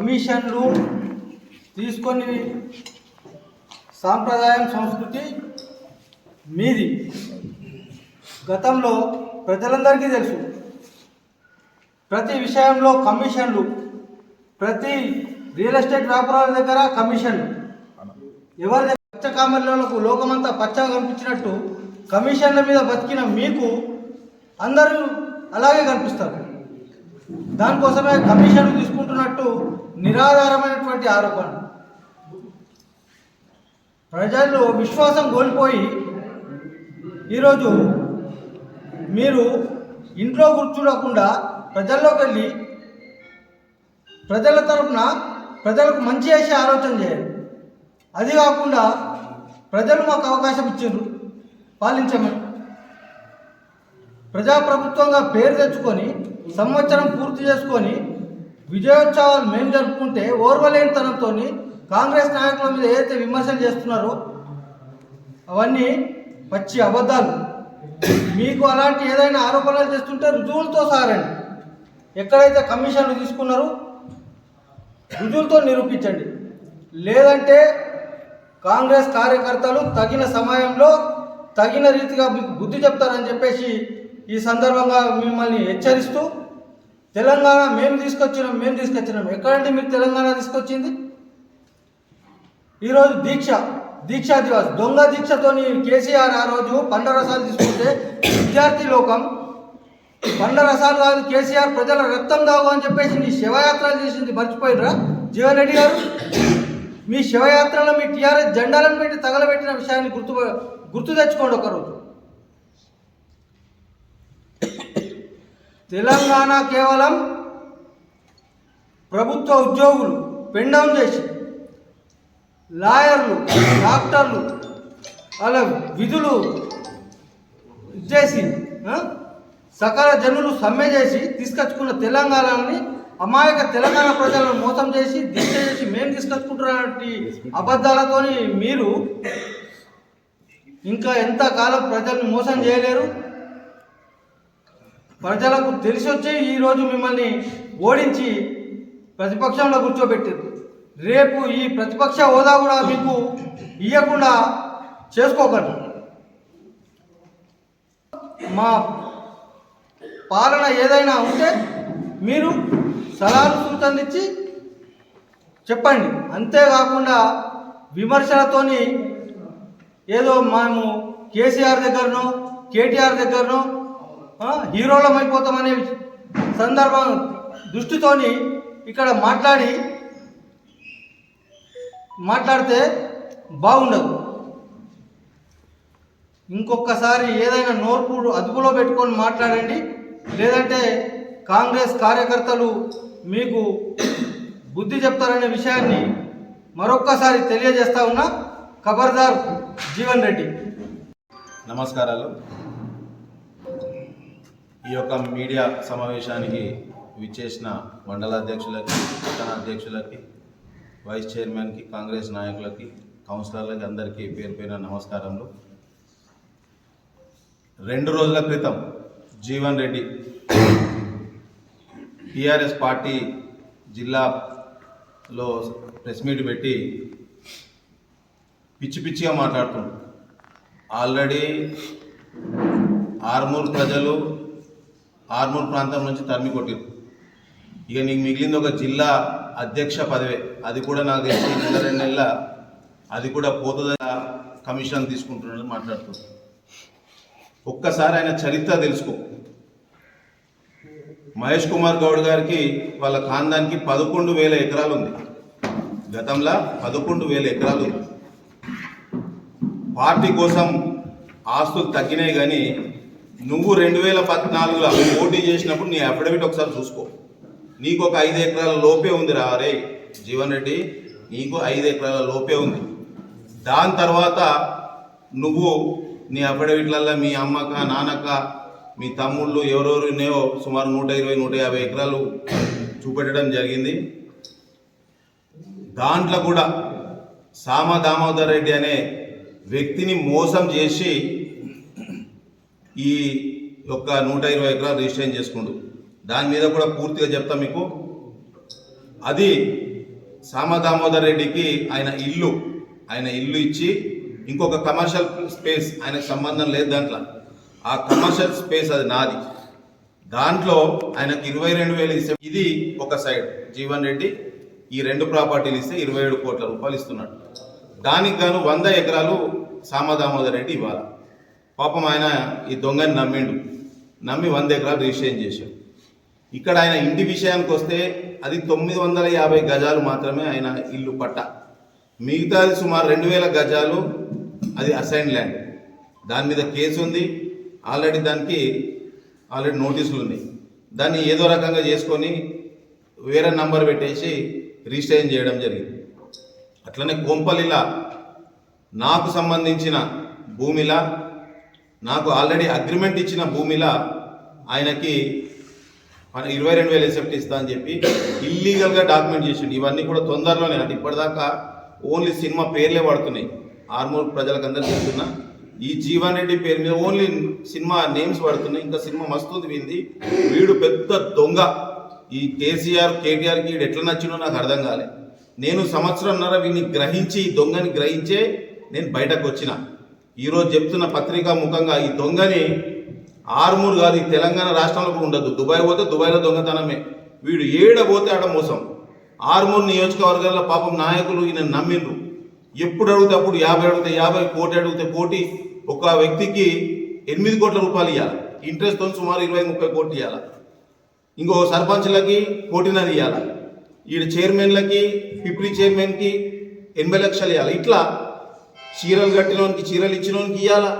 కమిషన్లు తీసుకొని సాంప్రదాయం సంస్కృతి మీది. గతంలో ప్రజలందరికీ తెలుసు ప్రతి విషయంలో కమిషన్లు ప్రతి రియల్ ఎస్టేట్ వ్యాపారాల దగ్గర కమిషన్లు. ఎవరి దగ్గర పచ్చ కామర్లకు లోకమంతా పచ్చగా కనిపించినట్టు కమిషన్ల మీద బతికిన మీకు అందరూ అలాగే కనిపిస్తారు. దానికోసమే కమిషన్ తీసుకుంటున్నట్టు నిరాధారమైనటువంటి ఆరోపణ. ప్రజల్లో విశ్వాసం కోల్పోయి ఈరోజు మీరు ఇంట్లో కూర్చోకుండా ప్రజల్లోకి వెళ్ళి ప్రజల తరపున ప్రజలకు మంచి చేసే ఆలోచన చేయండి. అది కాకుండా ప్రజలు మాకు అవకాశం ఇచ్చారు పాలించమని. ప్రజాప్రభుత్వంగా పేరు తెచ్చుకొని సంవత్సరం పూర్తి చేసుకొని విజయోత్సవాలు మేము జరుపుకుంటే ఓర్వలేనితనంతో కాంగ్రెస్ నాయకుల మీద ఏదైతే విమర్శలు చేస్తున్నారో అవన్నీ పచ్చి అబద్ధాలు. మీకు అలాంటి ఏదైనా ఆరోపణలు చేస్తుంటే రుజువులతో సారండి. ఎక్కడైతే కమిషన్లు తీసుకున్నారో రుజువులతో నిరూపించండి. లేదంటే కాంగ్రెస్ కార్యకర్తలు తగిన సమయంలో తగిన రీతిగా మీకు బుద్ధి చెప్తారని చెప్పేసి ఈ సందర్భంగా మిమ్మల్ని హెచ్చరిస్తూ తెలంగాణ మేము తీసుకొచ్చినాం మేము తీసుకొచ్చినాం. ఎక్కడంటే మీరు తెలంగాణ తీసుకొచ్చింది? ఈరోజు దీక్ష దీక్షా దివాస్ దొంగ దీక్షతోని కేసీఆర్ ఆ రోజు పండ రసాలు తీసుకుంటే విద్యార్థి లోకం పండరసాలు కాదు కేసీఆర్ ప్రజల రక్తం దావు అని చెప్పేసి నీ శివయాత్రలు చేసింది మర్చిపోయినరా? జీవన్ రెడ్డి గారు? మీ శివయాత్రలో మీ టీఆర్ఎస్ జెండాలను పెట్టి తగలబెట్టిన విషయాన్ని గుర్తు గుర్తు తెచ్చుకోండి ఒకరోజు. తెలంగాణ కేవలం ప్రభుత్వ ఉద్యోగులు పెండౌన్ చేసి లాయర్లు డాక్టర్లు వాళ్ళ విధులు చేసి సకల జనులు సమ్మె చేసి తీసుకొచ్చుకున్న తెలంగాణని అమాయక తెలంగాణ ప్రజలను మోసం చేసి దీక్ష చేసి మేము తీసుకొచ్చుకుంటున్నటువంటి అబద్ధాలతోని మీరు ఇంకా ఎంతకాలం ప్రజలను ప్రజల్ని మోసం చేయలేరు? ప్రజలకు తెలిసి వచ్చే ఈరోజు మిమ్మల్ని ఓడించి ప్రతిపక్షంలో కూర్చోబెట్టారు రేపు ఈ ప్రతిపక్ష హోదా కూడా మీకు ఇవ్వకుండా చేసుకోకండి. మా పాలన ఏదైనా ఉంటే మీరు సలహాలు సూచనలు ఇచ్చి చెప్పండి. అంతేకాకుండా విమర్శలతోని ఏదో మేము కేసీఆర్ దగ్గరనో కేటీఆర్ దగ్గరనో హీరోలం అయిపోతామనే సందర్భం దృష్టితోని ఇక్కడ మాట్లాడి మాట్లాడితే బాగుండదు. ఇంకొకసారి ఏదైనా నోర్పు అదుపులో పెట్టుకొని మాట్లాడండి. లేదంటే కాంగ్రెస్ కార్యకర్తలు మీకు బుద్ధి చెప్తారనే విషయాన్ని మరొక్కసారి తెలియజేస్తా ఉన్నా ఖబర్దార్ జీవన్ రెడ్డి. నమస్కారాలు. ఈ యొక్క మీడియా సమావేశానికి విచ్చేసిన మండల అధ్యక్షులకి పట్టణ అధ్యక్షులకి వైస్ చైర్మన్కి కాంగ్రెస్ నాయకులకి కౌన్సిలర్లకి అందరికీ పేరు పేరు నమస్కారములు. రెండు రోజుల క్రితం జీవన్ రెడ్డి టీఆర్ఎస్ పార్టీ జిల్లాలో ప్రెస్ మీట్ పెట్టి పిచ్చి పిచ్చిగా మాట్లాడుతున్నాడు ఆల్రెడీ ఆర్మూర్ ప్రజలు ఆర్మూర్ ప్రాంతం నుంచి తరిమి కొట్టిరు ఇక నీకు మిగిలింది ఒక జిల్లా అధ్యక్ష పదవే. అది కూడా నాకు తెలిసి నెల రెండు నెలల అది కూడా పోతుందా కమిషన్ తీసుకుంటున్నాడు మాట్లాడుతుంది. ఒక్కసారి ఆయన చరిత్ర తెలుసుకో. మహేష్ కుమార్ గౌడ్ గారికి వాళ్ళ ఖాందానికి పదకొండు వేల ఎకరాలు ఉంది. గతంలో పదకొండు వేల ఎకరాలు ఉంది. పార్టీ కోసం ఆస్తులు తగ్గినాయి కానీ నువ్వు రెండు వేల పద్నాలుగులో పోటీ చేసినప్పుడు నీ అఫిడవిట్ ఒకసారి చూసుకో. నీకు ఒక ఐదు ఎకరాల లోపే ఉంది రా రే జీవన్ రెడ్డి నీకు ఐదు ఎకరాల లోపే ఉంది. దాని తర్వాత నువ్వు నీ అఫిడవిట్లల్లో మీ అమ్మక నాన్నక మీ తమ్ముళ్ళు ఎవరెవరు ఉన్నాయో సుమారు నూట ఇరవై నూట యాభై ఎకరాలు చూపెట్టడం జరిగింది. దాంట్లో కూడా సామ దామోదర్ రెడ్డి అనే వ్యక్తిని మోసం చేసి ఈ యొక్క నూట ఇరవై ఎకరాలు రిజిస్ట్రేషన్ చేసుకుండు. దాని మీద కూడా పూర్తిగా చెప్తా మీకు. అది సామ దామోదర్ రెడ్డికి ఆయన ఇల్లు ఆయన ఇల్లు ఇచ్చి ఇంకొక కమర్షియల్ స్పేస్ ఆయనకు సంబంధం లేదు దాంట్లో. ఆ కమర్షియల్ స్పేస్ అది నాది. దాంట్లో ఆయనకు ఇరవై రెండు వేలు ఇస్తే ఇది ఒక సైడ్ జీవన్ రెడ్డి ఈ రెండు ప్రాపర్టీలు ఇస్తే ఇరవై ఏడు కోట్ల రూపాయలు ఇస్తున్నాడు. దానికి గాను వంద ఎకరాలు సామదామోదర్ రెడ్డి ఇవ్వాలి. పాపం ఆయన ఈ దొంగని నమ్మిండు. నమ్మి వంద ఎకరాలు రిజిస్ట్రేషన్ చేశాడు. ఇక్కడ ఆయన ఇంటి విషయానికి వస్తే అది తొమ్మిది వందల యాభై గజాలు మాత్రమే ఆయన ఇల్లు పట్ట. మిగతాది సుమారు రెండు వేల గజాలు అది అసైన్ ల్యాండ్. దాని మీద కేసు ఉంది. ఆల్రెడీ దానికి ఆల్రెడీ నోటీసులు ఉన్నాయి. దాన్ని ఏదో రకంగా చేసుకొని వేరే నంబర్ పెట్టేసి రిజిస్ట్రేషన్ చేయడం జరిగింది. అట్లనే కొంపలిలా నాకు సంబంధించిన భూమిలా నాకు ఆల్రెడీ అగ్రిమెంట్ ఇచ్చిన భూమిలా ఆయనకి ఇరవై రెండు వేలు ఎసెప్ట్ ఇస్తా అని చెప్పి ఇల్లీగల్గా డాక్యుమెంట్ చేసిండు. ఇవన్నీ కూడా తొందరలోనే అంటే ఇప్పటిదాకా ఓన్లీ సినిమా పేర్లే పడుతున్నాయి. ఆర్మూర్ ప్రజలకందరూ చెప్తున్నా ఈ జీవన్ రెడ్డి పేరు మీద ఓన్లీ సినిమా నేమ్స్ పడుతున్నాయి. ఇంకా సినిమా మస్తుంది వింది. వీడు పెద్ద దొంగ. ఈ కేసీఆర్ కేటీఆర్కి వీడు ఎట్లా నచ్చినో నాకు అర్థం కాలే. నేను సంవత్సరంన్నర వీడిని గ్రహించి ఈ దొంగని గ్రహించే నేను బయటకు వచ్చిన. ఈరోజు చెప్తున్న పత్రికా ముఖంగా ఈ దొంగని ఆర్మూర్ కాదు ఈ తెలంగాణ రాష్ట్రంలో కూడా ఉండదు దుబాయ్ పోతే దుబాయ్లో దొంగతనమే. వీడు ఏడ పోతే ఆడ మోసం. ఆర్మూర్ నియోజకవర్గాల పాపం నాయకులు ఈయన నమ్మిండ్రు. ఎప్పుడు అడిగితే అప్పుడు యాభై అడిగితే యాభై కోటి అడిగితే కోటి. ఒక వ్యక్తికి ఎనిమిది కోట్ల రూపాయలు ఇవ్వాలి ఇంట్రెస్ట్తో సుమారు ఇరవై ముప్పై కోట్లు ఇవ్వాలి ఇంకో సర్పంచ్లకి కోటిన్నర ఇవ్వాలి ఈడ చైర్మన్లకి ఫిఫ్టీ చైర్మన్కి ఎనభై లక్షలు ఇవ్వాలి ఇట్లా చీరలు కట్టినోనికి చీరలు ఇచ్చినోనికి ఇయ్యాలా?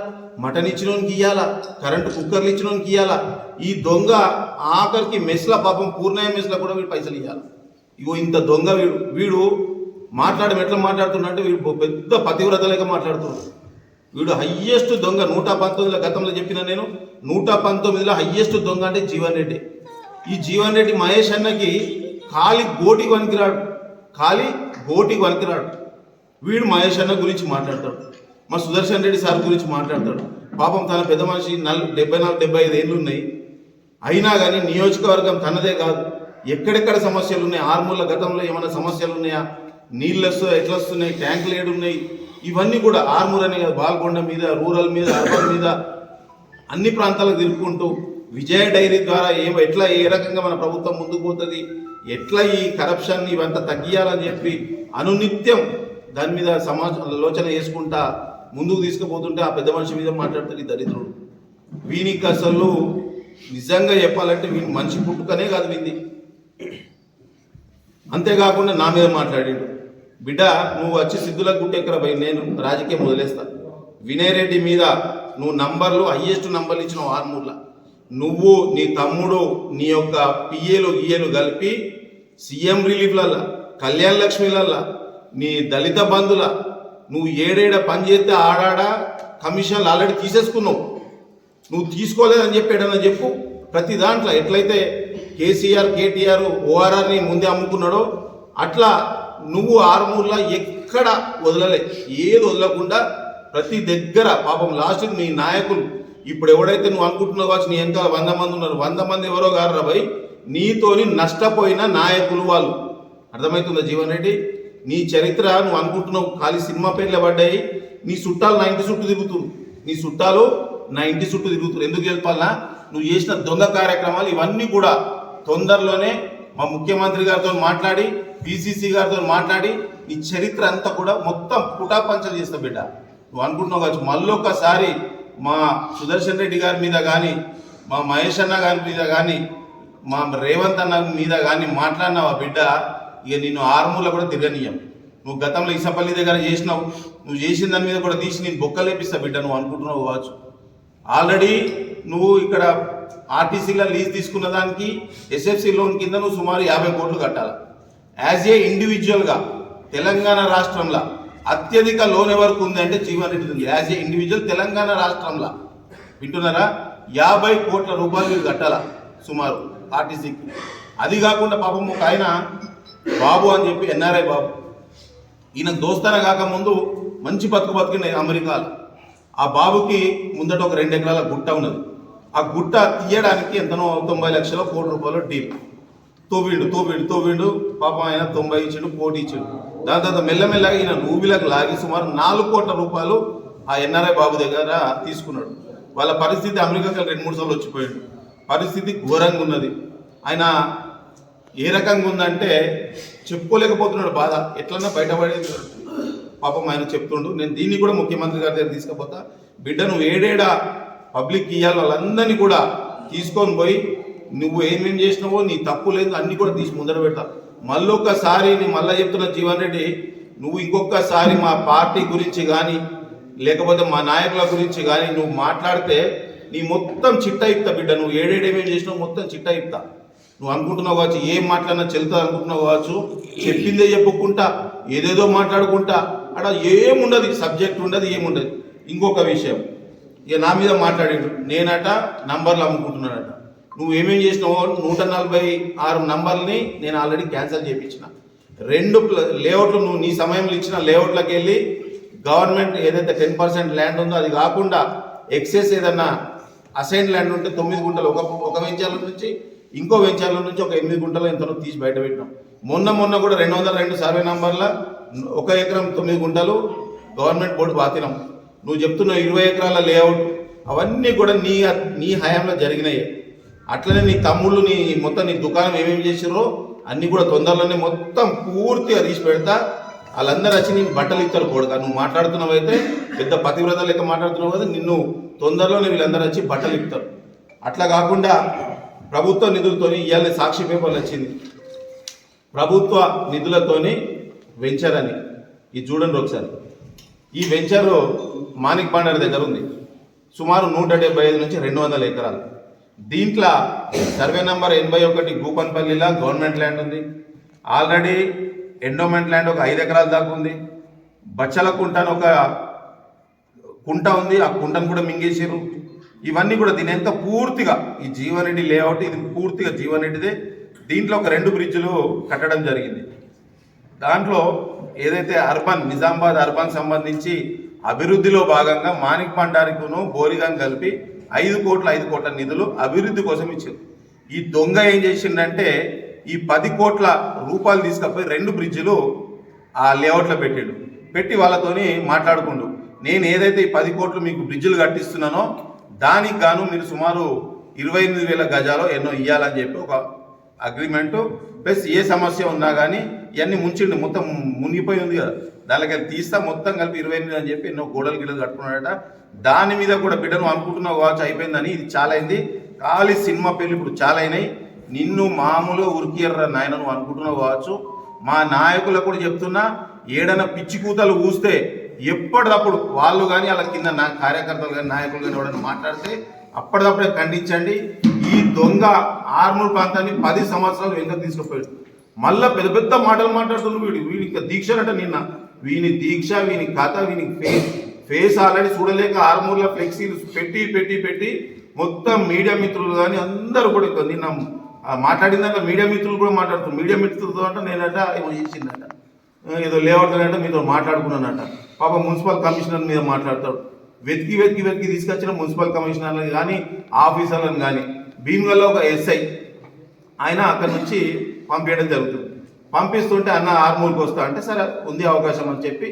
మటన్ ఇచ్చినోనికి ఇయ్యాలా? కరెంటు కుక్కర్లు ఇచ్చినోనికి ఇవ్వాలా ఈ దొంగ ఆఖరికి మెస్ల పాపం పూర్ణాయ మెస్ల కూడా వీడు పైసలు ఇవ్వాలి ఇగో ఇంత దొంగ వీడు. వీడు మాట్లాడడం ఎట్లా మాట్లాడుతున్నట్టు వీడు పెద్ద పతివ్రతలేక మాట్లాడుతున్నాడు. వీడు హయ్యెస్ట్ దొంగ. నూట పంతొమ్మిదిలో గతంలో చెప్పిన నేను నూట పంతొమ్మిదిలో హయ్యెస్ట్ దొంగ అంటే జీవన్ రెడ్డి. ఈ జీవన్ రెడ్డి మహేష్ అన్నకి ఖాళీ గోటికి వనికిరాడు ఖాళీ గోటికి వనికిరాడు వీడు మహేష్ అన్న గురించి మాట్లాడతాడు. మా సుదర్శన్ రెడ్డి సార్ గురించి మాట్లాడతాడు. పాపం తన పెద్ద మనిషి నల్ డెబ్బై నాలుగు డెబ్బై ఐదు ఏళ్ళు ఉన్నాయి అయినా కానీ నియోజకవర్గం తనదే కాదు. ఎక్కడెక్కడ సమస్యలు ఉన్నాయి ఆర్మూల గతంలో ఏమైనా సమస్యలు ఉన్నాయా నీళ్ళు వస్తూ ఎట్లా వస్తున్నాయి? ట్యాంకులు ఏడు ఉన్నాయి ఇవన్నీ కూడా ఆర్మూర్ అనే కాదు. బాల్కొండ మీద రూరల్ మీద అర్బన్ మీద అన్ని ప్రాంతాలకు తిరుపుకుంటూ విజయ డైరీ ద్వారా ఏం ఎట్లా ఏ రకంగా మన ప్రభుత్వం ముందుకు పోతుంది? ఎట్లా ఈ కరప్షన్ ఇవంతా తగ్గియాలని చెప్పి అనునిత్యం దాని మీద సమాజ ఆలోచన చేసుకుంటా ముందుకు తీసుకుపోతుంటే ఆ పెద్ద మనిషి మీద మాట్లాడుతుంది దరిద్రుడు. వీనికి అసలు నిజంగా చెప్పాలంటే వీని మనిషి పుట్టుకనే కాదు వింది అంతేకాకుండా నా మీద మాట్లాడాడు. బిడ్డ నువ్వు వచ్చి సిద్ధుల గుట్టెక్కర పోయి? నేను రాజకీయం వదిలేస్తా. వినయ్ రెడ్డి మీద నువ్వు నంబర్లు హయ్యెస్ట్ నంబర్లు ఇచ్చినావు ఆర్మూర్ల. నువ్వు నీ తమ్ముడు నీ యొక్క పిఏలు గిఏలు కలిపి సీఎం రిలీఫ్లల్లా కళ్యాణ్ లక్ష్మిలల్లా నీ దళిత బంధుల నువ్వు ఏడేడ పని చేస్తే ఆడాడ? కమిషన్లు ఆల్రెడీ తీసేసుకున్నావు. నువ్వు తీసుకోలేదని చెప్పాడని చెప్పు. ప్రతి దాంట్లో ఎట్లయితే కేసీఆర్ కేటీఆర్ ఓఆర్ఆర్ని ముందే అమ్ముకున్నాడో అట్లా నువ్వు ఆరుమూర్లా ఎక్కడ వదలలే. ఏది వదలకుండా ప్రతి దగ్గర పాపం లాస్ట్ నీ నాయకులు ఇప్పుడు ఎవడైతే నువ్వు అనుకుంటున్నావు కావచ్చు నీ వెనకాల వంద మంది ఉన్నారు వంద మంది ఎవరో గారు రాబాయి నీతోని నష్టపోయిన నాయకులు వాళ్ళు. అర్థమవుతుందా జీవన్ రెడ్డి? నీ చరిత్ర నువ్వు అనుకుంటున్నావు ఖాళీ సినిమా పేర్లే పడ్డాయి. నీ చుట్టాలు నా ఇంటి చుట్టూ తిరుగుతుంది నీ చుట్టాలు నా ఇంటి చుట్టూ తిరుగుతున్నారు ఎందుకు చెప్పాలన్నా నువ్వు చేసిన దొంగ కార్యక్రమాలు ఇవన్నీ కూడా తొందరలోనే మా ముఖ్యమంత్రి గారితో మాట్లాడి బీసీసీ గారితో మాట్లాడి నీ చరిత్ర అంతా కూడా మొత్తం పుటాపంచలు చేస్తా బిడ్డ. నువ్వు అనుకుంటున్నావు కావచ్చు. మళ్ళొక్కసారి మా సుదర్శన్ రెడ్డి గారి మీద కానీ మా మహేష్ అన్న గారి మీద కానీ మా రేవంత్ అన్న మీద కానీ మాట్లాడినావా బిడ్డ? ఇక నిన్ను ఆరుమూల కూడా తిరగనీయం నువ్వు గతంలో ఇసపల్లి దగ్గర చేసినావు. నువ్వు చేసిన దాని మీద కూడా తీసి నేను బొక్కలేపిస్తా బిడ్డ నువ్వు అనుకుంటున్నావు కావచ్చు. ఆల్రెడీ నువ్వు ఇక్కడ ఆర్టీసీలో లీజ్ తీసుకున్న దానికి ఎస్ఎఫ్సి లోన్ కింద నువ్వు సుమారు యాభై కోట్లు కట్టాలి? యాజ్ ఏ ఇండివిజువల్గా తెలంగాణ రాష్ట్రంలో అత్యధిక లోన్ ఎవరికి ఉంది అంటే జీవన్ రెడ్డి ఉంది. యాజ్ ఏ ఇండివిజువల్ తెలంగాణ రాష్ట్రంలో. వింటున్నారా? యాభై కోట్ల రూపాయలు మీరు కట్టాల? సుమారు ఆర్టీసీకి అది కాకుండా పాపం ఒక ఆయన బాబు అని చెప్పి ఎన్ఆర్ఐ బాబు. ఈయన దోస్తాన కాకముందు మంచి బతుకు బతికిన అమెరికాలో. ఆ బాబుకి ముందట ఒక రెండు ఎకరాల గుట్ట ఉన్నది. ఆ గుట్ట తీయడానికి ఎంతనో తొంభై లక్షల కోటి రూపాయలు డీల్. తోవిండు తోవిండు తోవిండు పాపం ఆయన తొంభై ఇచ్చిండు కోటి ఇచ్చిండు. దాని తర్వాత మెల్లమెల్లగా ఈయన రూబీలకు లాగి సుమారు నాలుగు కోట్ల రూపాయలు ఆ ఎన్ఆర్ఐ బాబు దగ్గర తీసుకున్నాడు. వాళ్ళ పరిస్థితి అమెరికాకి రెండు మూడు సార్లు వచ్చిపోయాడు పరిస్థితి ఘోరంగా ఉన్నది. ఆయన ఏ రకంగా ఉందంటే చెప్పుకోలేకపోతున్నాడు బాధ. ఎట్లన్నా బయటపడి పాపం ఆయన చెప్తుండు. నేను దీన్ని కూడా ముఖ్యమంత్రి గారి దగ్గర తీసుకుపోతా. బిడ్డ నువ్వు ఏడేడా పబ్లిక్ ఇవ్వాలి వాళ్ళందరినీ కూడా తీసుకొని పోయి నువ్వు ఏమేం చేసినావో నీ తప్పు లేదు అన్ని కూడా తీసి ముందర పెడతా. మళ్ళీ ఒక్కసారి నీ మళ్ళీ చెప్తున్న జీవన్ రెడ్డి నువ్వు ఇంకొకసారి మా పార్టీ గురించి కానీ లేకపోతే మా నాయకుల గురించి కానీ నువ్వు మాట్లాడితే నీ మొత్తం చిట్ట ఇప్తా బిడ్డ. నువ్వు ఏడేడేమేం చేసినావు మొత్తం చిట్ట ఇప్తా నువ్వు అనుకుంటున్నావు కావచ్చు ఏం మాట్లాడినా చెల్తా అనుకుంటున్నావు కావచ్చు చెప్పిందే చెప్పుకుంటా ఏదేదో మాట్లాడుకుంటా అక్కడ ఏముండదు సబ్జెక్ట్ ఉండదు ఏముండదు. ఇంకొక విషయం ఇక నా మీద మాట్లాడాడు నేనట నంబర్లు అమ్ముకుంటున్నాడట. నువ్వు ఏమేం చేసినావో నూట నలభై ఆరు నంబర్ని నేను ఆల్రెడీ క్యాన్సిల్ చేయించిన రెండు లేఅవుట్లు నువ్వు నీ సమయంలో ఇచ్చిన లేఅవుట్లకు వెళ్ళి గవర్నమెంట్ ఏదైతే టెన్ పర్సెంట్ ల్యాండ్ ఉందో అది కాకుండా ఎక్సెస్ ఏదన్నా అసైన్ ల్యాండ్ ఉంటే తొమ్మిది గుంటలు ఒక ఒక వెంచాల నుంచి ఇంకో వెంచర్ల నుంచి ఒక ఎనిమిది గుంటలు ఎంతనో తీసి బయట పెట్టినాం. మొన్న మొన్న కూడా రెండు వందల రెండు సర్వే నంబర్ల ఒక ఎకరం తొమ్మిది గుంటలు గవర్నమెంట్ బోర్డు బాతినాం నువ్వు చెప్తున్న ఇరవై ఎకరాల లేఅవుట్ అవన్నీ కూడా నీ నీ హయాంలో జరిగినాయి. అట్లనే నీ తమ్ముళ్ళు నీ మొత్తం నీ దుకాణం ఏమేమి చేసిరో అన్నీ కూడా తొందరలోనే మొత్తం పూర్తిగా తీసి పెడతా. వాళ్ళందరూ వచ్చి నేను బట్టలు ఇస్తారు కొడుక. నువ్వు మాట్లాడుతున్నావు అయితే పెద్ద పతివ్రత లెక్క మాట్లాడుతున్నావు కదా నిన్ను తొందరలోనే వీళ్ళందరూ వచ్చి బట్టలు ఇస్తారు. అట్లా కాకుండా ప్రభుత్వ నిధులతోని ఇవాళ సాక్షి పేపర్లు వచ్చింది. ప్రభుత్వ నిధులతోని వెంచర్ అని ఇది చూడండి ఒకసారి. ఈ వెంచర్ మాణిక్ బాండర్ దగ్గర ఉంది. సుమారు నూట డెబ్బై ఐదు నుంచి రెండు వందల ఎకరాలు. దీంట్లో సర్వే నంబర్ ఎనభై ఒకటి గూపన్పల్లిలో గవర్నమెంట్ ల్యాండ్ ఉంది. ఆల్రెడీ ఎండోమెంట్ ల్యాండ్ ఒక ఐదు ఎకరాల దాకా ఉంది. బచ్చల కుంట అని ఒక కుంట ఉంది. ఆ కుంటను కూడా మింగేసారు ఇవన్నీ కూడా దీని ఎంత పూర్తిగా ఈ జీవనరెడ్డి లేఅవుట్ ఇది పూర్తిగా జీవనరెడ్డిదే. దీంట్లో ఒక రెండు బ్రిడ్జ్లు కట్టడం జరిగింది. దాంట్లో ఏదైతే అర్బన్ నిజామాబాద్ అర్బన్ సంబంధించి అభివృద్ధిలో భాగంగా మాణిక్ పండారికును బోరిగాన్ కలిపి ఐదు కోట్ల ఐదు కోట్ల నిధులు అభివృద్ధి కోసం ఇచ్చారు ఈ దొంగ ఏం చేసిండంటే ఈ పది కోట్ల రూపాయలు తీసుకపోయి రెండు బ్రిడ్జ్లు ఆ లేఅవుట్లో పెట్టాడు. పెట్టి వాళ్ళతోని మాట్లాడుకుండు. నేను ఏదైతే ఈ పది కోట్లు మీకు బ్రిడ్జ్లు కట్టిస్తున్నానో దానికి గాను మీరు సుమారు ఇరవై ఎనిమిది వేల గజాలు ఎన్నో ఇవ్వాలని చెప్పి ఒక అగ్రిమెంట్ ప్లస్ ఏ సమస్య ఉన్నా కానీ ఇవన్నీ ముంచిండు మొత్తం మునిగిపోయి ఉంది కదా. దానికి అది తీస్తా మొత్తం కలిపి ఇరవై ఎనిమిది అని చెప్పి ఎన్నో గోడలు గిడలు కట్టుకున్నాడట. దాని మీద కూడా బిడ్డను అనుకుంటున్నావు కావచ్చు అయిపోయిందని ఇది చాలా అయింది ఖాళీ సినిమా పేర్లు ఇప్పుడు చాలా అయినాయి నిన్ను మామూలు ఉరికియర్ర నాయన నువ్వు అనుకుంటున్నావు కావచ్చు. మా నాయకులకు కూడా చెప్తున్నా ఏడైనా పిచ్చి కూతలు ఊస్తే ఎప్పటికప్పుడు వాళ్ళు కానీ వాళ్ళ కింద నా కార్యకర్తలు కానీ నాయకులు కానీ ఎవరైనా మాట్లాడితే అప్పటికప్పుడే ఖండించండి. ఈ దొంగ ఆర్మూర్ ప్రాంతాన్ని పది సంవత్సరాలు వెనుక తీసుకుపోయాడు. మళ్ళీ పెద్ద పెద్ద మాటలు మాట్లాడుతున్నాడు వీడు. వీడికి దీక్ష అంట నిన్న వీని దీక్ష వీని కథ వీని ఫేస్ ఫేస్ ఆల్రెడీ చూడలేక ఆర్మూర్లో ఫ్లెక్సీలు పెట్టి పెట్టి పెట్టి మొత్తం మీడియా మిత్రులు కానీ అందరూ కూడా నిన్న ఆ మాట్లాడిందంట మీడియా మిత్రులు కూడా మాట్లాడుతున్నారు. మీడియా మిత్రులతో అంటే నేనంట ఏమో చేసిందంట. ఏదో లేఅవుట్ మీతో మాట్లాడుకున్నానంట. పాప మున్సిపల్ కమిషనర్ మీద మాట్లాడతాడు. వెతికి వెతికి వెతికి తీసుకొచ్చిన మున్సిపల్ కమిషనర్లను కానీ ఆఫీసర్లను కానీ భీమ్గల్లో ఒక ఎస్ఐ ఆయన అక్కడి నుంచి పంపించడం జరుగుతుంది. పంపిస్తుంటే అన్న ఆర్మూల్కి వస్తా అంటే సరే ఉంది అవకాశం అని చెప్పి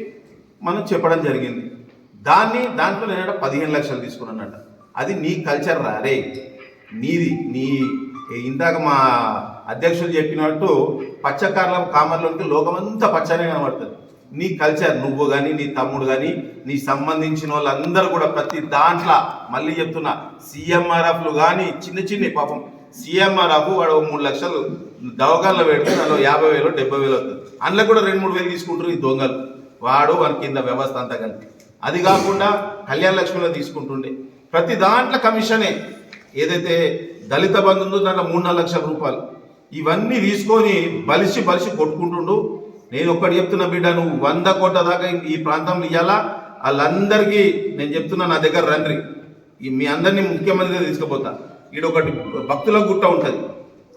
మనం చెప్పడం జరిగింది. దాన్ని దాంట్లో నేను పదిహేను లక్షలు తీసుకున్నానట. అది నీ కల్చర్ రారే నీది నీ ఇందాక మా అధ్యక్షులు చెప్పినట్టు పచ్చకార్ల కామర్లోకి లోకమంతా పచ్చనే కనబడుతుంది. నీ కల్చర్ నువ్వు కానీ నీ తమ్ముడు కానీ నీ సంబంధించిన వాళ్ళందరూ కూడా ప్రతి దాంట్లో మళ్ళీ చెప్తున్నా సీఎంఆర్ఎఫ్లు కానీ చిన్న చిన్న పాపం సీఎంఆర్ఎఫ్ వాడు ఒక మూడు లక్షలు దవకాల్లో పెడితే దానిలో యాభై వేలు డెబ్బై వేలు అవుతుంది అందులో కూడా రెండు మూడు వేలు తీసుకుంటారు ఈ దొంగలు. వాడు వాని కింద వ్యవస్థ అంతా కలిపి అది కాకుండా కళ్యాణ లక్ష్మిలో తీసుకుంటుండే. ప్రతి దాంట్లో కమిషనే. ఏదైతే దళిత బంధు ఉందో దాంట్లో మూడు నాలుగు లక్షల రూపాయలు. ఇవన్నీ తీసుకొని బలిసి బలిసి కొట్టుకుంటుండు. నేను ఒక్కటి చెప్తున్నా బిడ్డ నువ్వు వంద కోట్ల దాకా ఈ ప్రాంతంలో ఇవ్వాలా వాళ్ళందరికీ నేను చెప్తున్నా నా దగ్గర రండి. మీ అందరినీ ముఖ్యమంత్రిగా తీసుకుపోతా. ఈడ ఒకటి భక్తుల గుట్ట ఉంటుంది.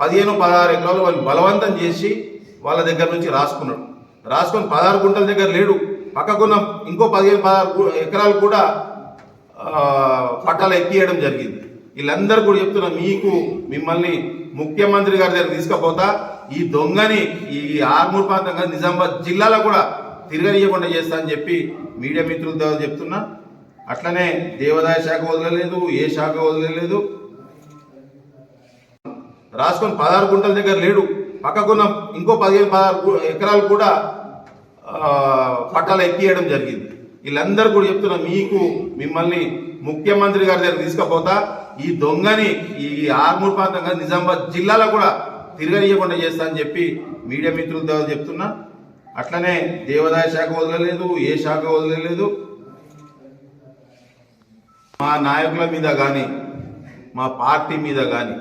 పదిహేను పదహారు ఎకరాలు వాళ్ళు బలవంతం చేసి వాళ్ళ దగ్గర నుంచి రాసుకున్నాడు రాసుకొని పదహారు గుంటల దగ్గర లేడు. పక్కకున్న ఇంకో పదిహేను పదహారు ఎకరాలు కూడా పట్టాలు ఎక్కియడం జరిగింది. వీళ్ళందరూ కూడా చెప్తున్నా మీకు మిమ్మల్ని ముఖ్యమంత్రి గారి దగ్గర తీసుకుపోతా. ఈ దొంగని ఈ ఆర్మూర్ ప్రాంతంగా నిజామాబాద్ జిల్లాలో కూడా తిరగనియకుండా చేస్తా అని చెప్పి మీడియా మిత్రుల ద్వారా చెప్తున్నా. అట్లనే దేవాదాయ శాఖ వదలలేదు ఏ శాఖ వదలలేదు. రాసుకొని పదహారు గుంటల దగ్గర లేడు. పక్కకున్న ఇంకో పదిహేను పదహారు ఎకరాలు కూడా పట్టాలు ఎక్కియడం జరిగింది. వీళ్ళందరూ కూడా చెప్తున్నా మీకు మిమ్మల్ని ముఖ్యమంత్రి గారి దగ్గర తీసుకుపోతా. ఈ దొంగని ఈ ఆర్మూర్ ప్రాంతంగా నిజామాబాద్ జిల్లాలో కూడా తిరగనీయకుండా చేస్తా అని చెప్పి మీడియా మిత్రుల ద్వారా చెప్తున్నా. అట్లనే దేవాదాయ శాఖ వదలలేదు ఏ శాఖ వదలలేదు. మా నాయకుల మీద కానీ మా పార్టీ మీద కానీ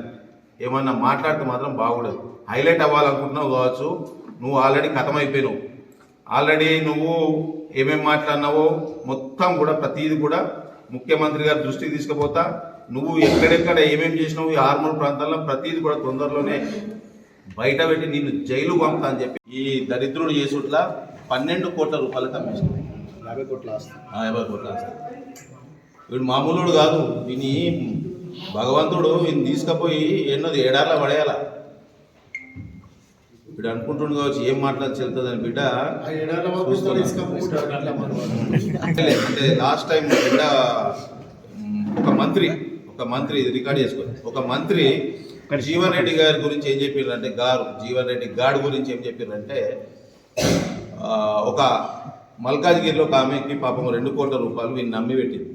ఏమన్నా మాట్లాడితే మాత్రం బాగుండదు. హైలైట్ అవ్వాలనుకుంటున్నావు కావచ్చు నువ్వు ఆల్రెడీ కథమైపోయినావు. ఆల్రెడీ నువ్వు ఏమేమి మాట్లాడినావో మొత్తం కూడా ప్రతిదీ కూడా ముఖ్యమంత్రి గారి దృష్టికి తీసుకుపోతా. నువ్వు ఎక్కడెక్కడ ఏమేం చేసినావు ఈ ఆర్మూర్ ప్రాంతాల్లో ప్రతిదీ కూడా తొందరలోనే బయట పెట్టి నిన్ను జైలు పంపుతా అని చెప్పి ఈ దరిద్రుడు చేసుట్లా పన్నెండు కోట్ల రూపాయలు కమ్మేసిన యాభై కోట్ల ఆస్తి. ఆ, యాభై కోట్ల ఆస్తి. వీడు మామూలుడు కాదు. వీని భగవంతుడు వీని తీసుకుపోయి ఎన్నోది ఏడార్ల పడేయాల? వీడు అనుకుంటుండు కావచ్చు ఏం మాట్లాడి చెల్తుందని బిడ్డ. అంటే లాస్ట్ టైం బిడ్డ ఒక మంత్రి ఒక మంత్రి ఇది రికార్డ్ చేసుకోండి ఒక మంత్రి జీవన్ రెడ్డి గారి గురించి ఏం చెప్పారంటే గారు జీవన్ రెడ్డి గాడి గురించి ఏం చెప్పారంటే ఒక మల్కాజ్గిరిలో ఒక ఆమెకి పాపం రెండు కోట్ల రూపాయలు వీడిని నమ్మి పెట్టింది.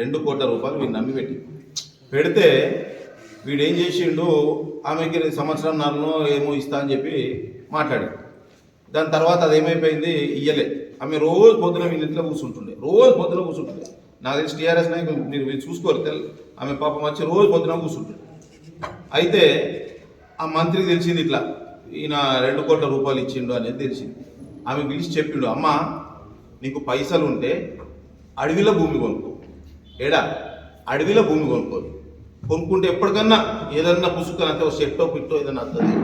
రెండు కోట్ల రూపాయలు వీడిని నమ్మి పెట్టింది. పెడితే వీడు ఏం చేసిండు ఆమెకి సంవత్సరం నాలుగునో ఏమో ఇస్తా అని చెప్పి మాట్లాడాడు. దాని తర్వాత అది ఏమైపోయింది ఇయ్యలే. ఆమె రోజు పొద్దున వీళ్ళ ఇంట్లో కూర్చుంటుండే. రోజు పొద్దున కూర్చుంటుండే. నాకు తెలిసి టీఆర్ఎస్ నాయకులు మీరు మీరు చూసుకోరు తెలు ఆమె పాపం వచ్చి రోజు పొద్దున కూర్చుంటాడు అయితే ఆ మంత్రికి తెలిసింది ఇట్లా ఈయన రెండు కోట్ల రూపాయలు ఇచ్చిండు అనేది తెలిసింది. ఆమె పిలిచి చెప్పిండు అమ్మ నీకు పైసలు ఉంటే అడవిలో భూమి కొనుక్కో. ఏడా? అడవిలో భూమి కొనుక్కో. కొనుక్కుంటే ఎప్పటికన్నా ఏదన్నా పుసుకనంటే ఒక చెట్టో పిట్టో ఏదన్నా వస్తుంది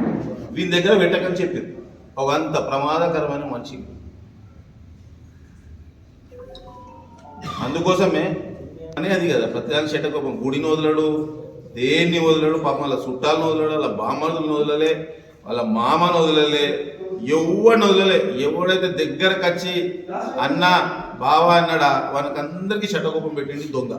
వీని దగ్గర పెట్టకని చెప్పింది. ఒక అంత ప్రమాదకరమైన మనిషి. అందుకోసమే అనే అది కదా ప్రతిదాని చెట్టకోపం గుడిని వదలడు దేన్ని వదలడు పాపం వాళ్ళ చుట్టాలను వదలడు వాళ్ళ బామ్మరుదులను వదలలే వాళ్ళ మామను వదలలే ఎవడిని వదలలే. ఎవడైతే దగ్గరకు వచ్చి అన్న బావ అన్నాడా వాళ్ళకి అందరికీ చెట్టకోపం పెట్టింది దొంగ.